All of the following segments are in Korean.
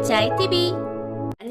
터치아이 TV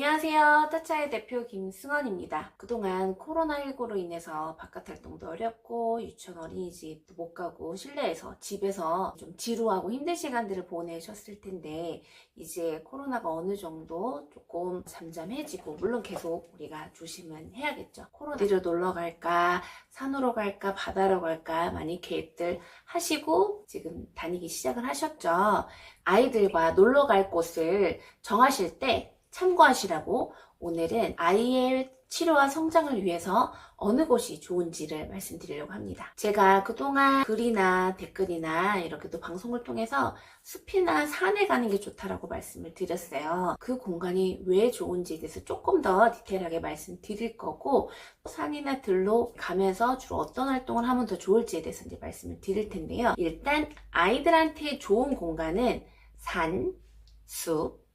안녕하세요. 타차의 대표 김승원입니다. 그동안 코로나19로 인해서 바깥 활동도 어렵고 유치원 어린이집도 못 가고 실내에서 집에서 좀 지루하고 힘든 시간들을 보내셨을 텐데 이제 코로나가 어느 정도 조금 잠잠해지고 물론 계속 우리가 조심은 해야겠죠. 코로나 어디로 놀러 갈까 산으로 갈까 바다로 갈까 많이 계획들 하시고 지금 다니기 시작을 하셨죠. 아이들과 놀러 갈 곳을 정하실 때 참고하시라고 오늘은 아이의 치료와 성장을 위해서 어느 곳이 좋은지를 말씀드리려고 합니다. 제가 그동안 글이나 댓글이나 이렇게 또 방송을 통해서 숲이나 산에 가는 게 좋다라고 말씀을 드렸어요. 그 공간이 왜 좋은지에 대해서 조금 더 디테일하게 말씀드릴 거고 산이나 들로 가면서 주로 어떤 활동을 하면 더 좋을지에 대해서 이제 말씀을 드릴 텐데요. 일단 아이들한테 좋은 공간은 산, 숲,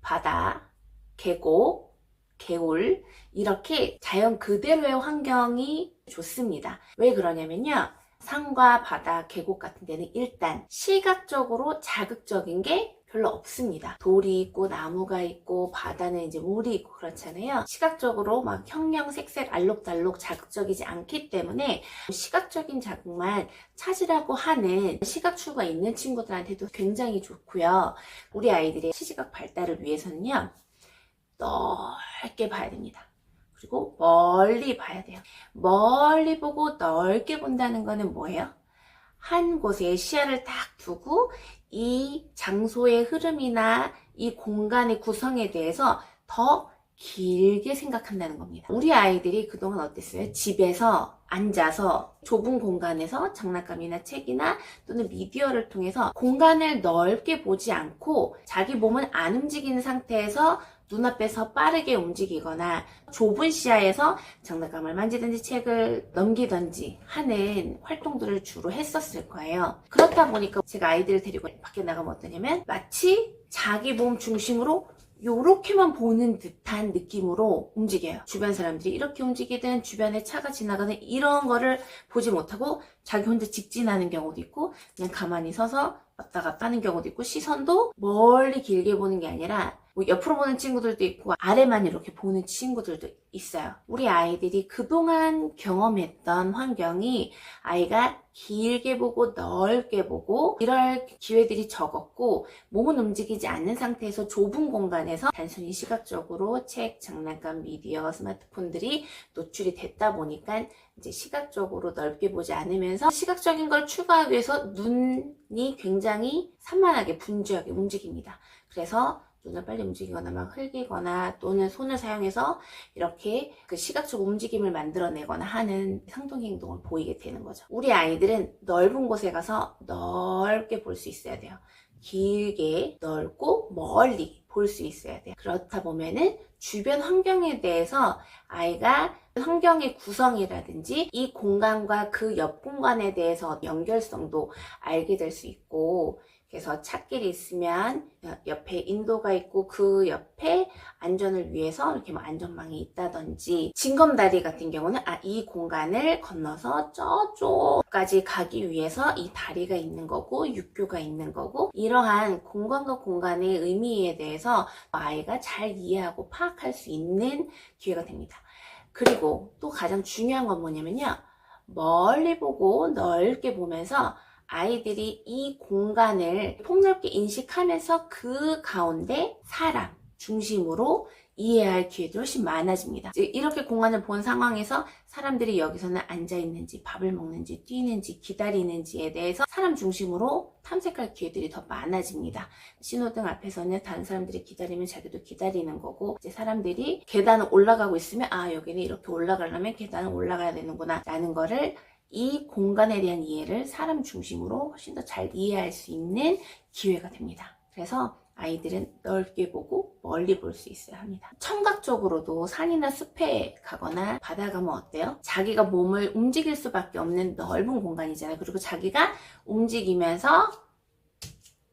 바다, 계곡, 개울 이렇게 자연 그대로의 환경이 좋습니다. 왜 그러냐면요. 산과 바다, 계곡 같은 데는 일단 시각적으로 자극적인 게 별로 없습니다. 돌이 있고 나무가 있고 바다는 이제 물이 있고 그렇잖아요. 시각적으로 막 형형 색색 알록달록 자극적이지 않기 때문에 시각적인 자극만 찾으라고 하는 시각추가 있는 친구들한테도 굉장히 좋고요. 우리 아이들의 시지각 발달을 위해서는요. 넓게 봐야 됩니다. 그리고 멀리 봐야 돼요. 멀리 보고 넓게 본다는 거는 뭐예요? 한 곳에 시야를 딱 두고 이 장소의 흐름이나 이 공간의 구성에 대해서 더 길게 생각한다는 겁니다. 우리 아이들이 그동안 어땠어요? 집에서 앉아서 좁은 공간에서 장난감이나 책이나 또는 미디어를 통해서 공간을 넓게 보지 않고 자기 몸은 안 움직이는 상태에서 눈앞에서 빠르게 움직이거나 좁은 시야에서 장난감을 만지든지 책을 넘기든지 하는 활동들을 주로 했었을 거예요. 그렇다 보니까 제가 아이들을 데리고 밖에 나가면 어떠냐면 마치 자기 몸 중심으로 요렇게만 보는 듯한 느낌으로 움직여요. 주변 사람들이 이렇게 움직이든 주변에 차가 지나가는 이런 거를 보지 못하고 자기 혼자 직진하는 경우도 있고 그냥 가만히 서서 왔다 갔다 하는 경우도 있고 시선도 멀리 길게 보는 게 아니라 뭐 옆으로 보는 친구들도 있고 아래만 이렇게 보는 친구들도 있어요. 우리 아이들이 그동안 경험했던 환경이 아이가 길게 보고 넓게 보고 이럴 기회들이 적었고 몸은 움직이지 않는 상태에서 좁은 공간에서 단순히 시각적으로 책, 장난감, 미디어, 스마트폰들이 노출이 됐다 보니까 이제 시각적으로 넓게 보지 않으면서 시각적인 걸 추가하기 위해서 눈이 굉장히 산만하게 분주하게 움직입니다. 그래서 눈을 빨리 움직이거나 막 흘기거나 또는 손을 사용해서 이렇게 그 시각적 움직임을 만들어내거나 하는 상동 행동을 보이게 되는 거죠. 우리 아이들은 넓은 곳에 가서 넓게 볼 수 있어야 돼요. 길게 넓고 멀리 볼 수 있어야 돼요. 그렇다 보면은 주변 환경에 대해서 아이가 환경의 구성이라든지 이 공간과 그 옆 공간에 대해서 연결성도 알게 될 수 있고 그래서 찾길이 있으면 옆에 인도가 있고 그 옆에 안전을 위해서 이렇게 뭐 안전망이 있다든지 징검다리 같은 경우는 아 이 공간을 건너서 저쪽까지 가기 위해서 이 다리가 있는 거고 육교가 있는 거고 이러한 공간과 공간의 의미에 대해서 아이가 잘 이해하고 파악할 수 있는 기회가 됩니다. 그리고 또 가장 중요한 건 뭐냐면요. 멀리 보고 넓게 보면서 아이들이 이 공간을 폭넓게 인식하면서 그 가운데 사람 중심으로 이해할 기회도 훨씬 많아집니다. 이렇게 공간을 본 상황에서 사람들이 여기서는 앉아있는지, 밥을 먹는지, 뛰는지, 기다리는지에 대해서 사람 중심으로 탐색할 기회들이 더 많아집니다. 신호등 앞에서는 다른 사람들이 기다리면 자기도 기다리는 거고, 이제 사람들이 계단을 올라가고 있으면, 아, 여기는 이렇게 올라가려면 계단을 올라가야 되는구나, 라는 거를 이 공간에 대한 이해를 사람 중심으로 훨씬 더 잘 이해할 수 있는 기회가 됩니다. 그래서 아이들은 넓게 보고 멀리 볼 수 있어야 합니다. 청각적으로도 산이나 숲에 가거나 바다 가면 어때요? 자기가 몸을 움직일 수밖에 없는 넓은 공간이잖아요. 그리고 자기가 움직이면서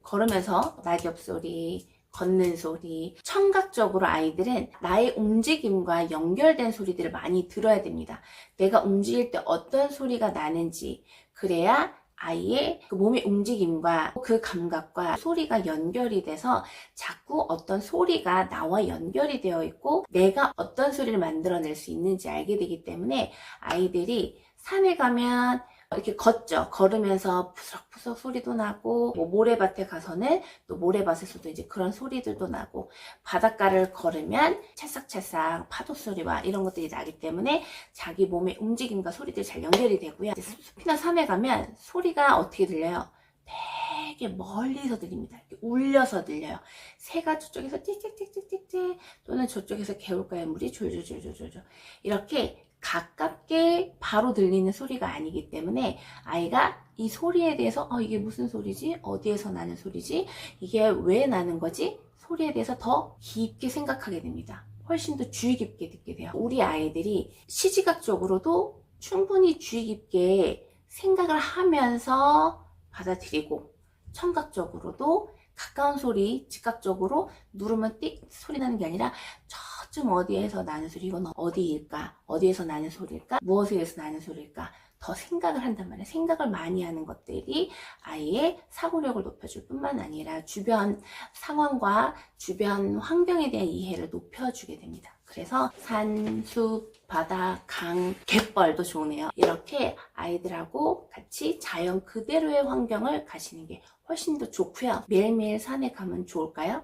걸으면서 낙엽 소리, 걷는 소리, 청각적으로 아이들은 나의 움직임과 연결된 소리들을 많이 들어야 됩니다. 내가 움직일 때 어떤 소리가 나는지, 그래야 아이의 그 몸의 움직임과 그 감각과 소리가 연결이 돼서 자꾸 어떤 소리가 나와 연결이 되어 있고 내가 어떤 소리를 만들어낼 수 있는지 알게 되기 때문에 아이들이 산에 가면 이렇게 걷죠. 걸으면서 푸석푸석 소리도 나고 뭐 모래밭에 가서는 또 모래밭에서도 이제 그런 소리들도 나고 바닷가를 걸으면 찰싹찰싹 파도 소리와 이런 것들이 나기 때문에 자기 몸의 움직임과 소리들이 잘 연결이 되고요. 숲이나 산에 가면 소리가 어떻게 들려요? 되게 멀리서 들립니다. 이렇게 울려서 들려요. 새가 저쪽에서 띡띡띡띡띡띡 또는 저쪽에서 개울가의 물이 졸졸졸졸졸 이렇게 가깝게 바로 들리는 소리가 아니기 때문에 아이가 이 소리에 대해서 어, 이게 무슨 소리지? 어디에서 나는 소리지? 이게 왜 나는 거지? 소리에 대해서 더 깊게 생각하게 됩니다. 훨씬 더 주의 깊게 듣게 돼요. 우리 아이들이 시지각적으로도 충분히 주의 깊게 생각을 하면서 받아들이고 청각적으로도 가까운 소리 즉각적으로 누르면 띡 소리 나는 게 아니라 저 쯤 어디에서 나는 소리 이건 어디일까? 어디에서 나는 소리일까? 무엇에서 나는 소리일까? 더 생각을 한단 말이에요 생각을 많이 하는 것들이 아이의 사고력을 높여줄 뿐만 아니라 주변 상황과 주변 환경에 대한 이해를 높여주게 됩니다. 그래서 산, 숲, 바다, 강, 갯벌도 좋으네요. 이렇게 아이들하고 같이 자연 그대로의 환경을 가시는 게 훨씬 더 좋고요. 매일매일 산에 가면 좋을까요?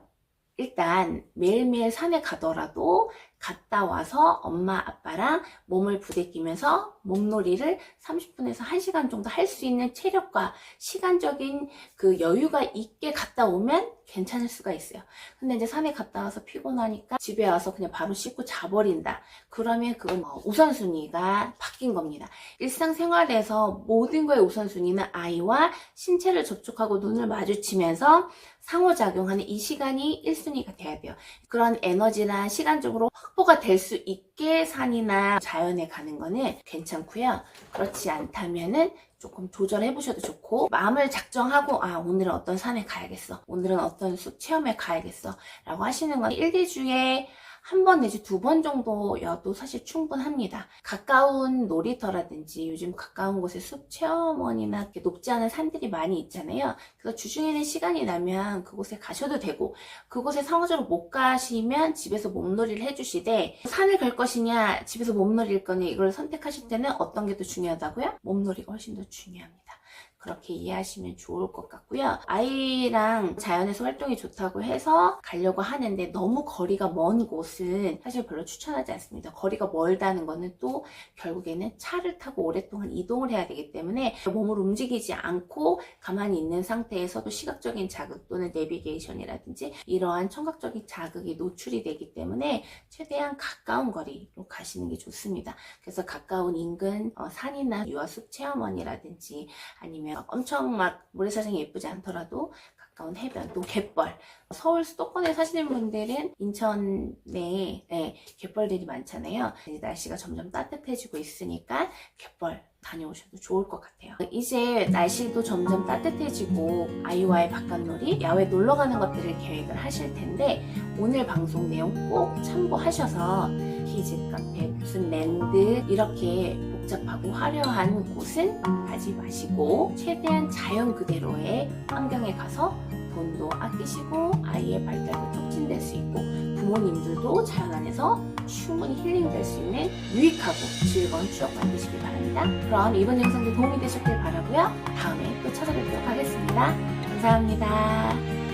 일단 매일매일 산에 가더라도 갔다 와서 엄마 아빠랑 몸을 부대끼면서 몸놀이를 30분에서 1시간 정도 할 수 있는 체력과 시간적인 그 여유가 있게 갔다 오면 괜찮을 수가 있어요. 근데 이제 산에 갔다 와서 피곤하니까 집에 와서 그냥 바로 씻고 자버린다. 그러면 그건 어, 우선순위가 바뀐 겁니다. 일상생활에서 모든 거의 우선순위는 아이와 신체를 접촉하고 눈을 마주치면서 상호작용하는 이 시간이 1순위가 돼야 돼요. 그런 에너지나 시간적으로 확보가 될 수 있게 산이나 자연에 가는 거는 괜찮고요. 그렇지 않다면은 조금 조절해 보셔도 좋고 마음을 작정하고 아 오늘은 어떤 산에 가야겠어 오늘은 어떤 숲 체험에 가야겠어 라고 하시는 건 1개주에 한 번 내지 두 번 정도여도 사실 충분합니다. 가까운 놀이터라든지 요즘 가까운 곳에 숲 체험원이나 이렇게 높지 않은 산들이 많이 있잖아요. 그래서 주중에는 시간이 나면 그곳에 가셔도 되고 그곳에 상호적으로 못 가시면 집에서 몸놀이를 해주시되 산을 갈 것이냐 집에서 몸놀이일 거냐 이걸 선택하실 때는 어떤 게 더 중요하다고요? 몸놀이가 훨씬 더 중요합니다. 그렇게 이해하시면 좋을 것 같고요. 아이랑 자연에서 활동이 좋다고 해서 가려고 하는데 너무 거리가 먼 곳은 사실 별로 추천하지 않습니다. 거리가 멀다는 거는 또 결국에는 차를 타고 오랫동안 이동을 해야 되기 때문에 몸을 움직이지 않고 가만히 있는 상태에서도 시각적인 자극 또는 내비게이션이라든지 이러한 청각적인 자극이 노출이 되기 때문에 최대한 가까운 거리로 가시는 게 좋습니다. 그래서 가까운 인근 어, 산이나 유아숲 체험원이라든지 아니면 엄청 막 모래사장이 예쁘지 않더라도 가까운 해변 또 갯벌. 서울 수도권에 사시는 분들은 인천 내에 네, 갯벌들이 많잖아요. 날씨가 점점 따뜻해지고 있으니까 갯벌 다녀오셔도 좋을 것 같아요. 이제 날씨도 점점 따뜻해지고 아이와의 바깥놀이 야외 놀러 가는 것들을 계획을 하실 텐데 오늘 방송 내용 꼭 참고하셔서 키즈 카페 무슨 랜드 이렇게 복잡하고 화려한 곳은 가지 마시고 최대한 자연 그대로의 환경에 가서 돈도 아끼시고 아이의 발달도 촉진될 수 있고 부모님들도 자연 안에서 충분히 힐링될 수 있는 유익하고 즐거운 추억 만드시길 바랍니다. 그럼 이번 영상도 도움이 되셨길 바라고요. 다음에 또 찾아뵙도록 하겠습니다. 감사합니다.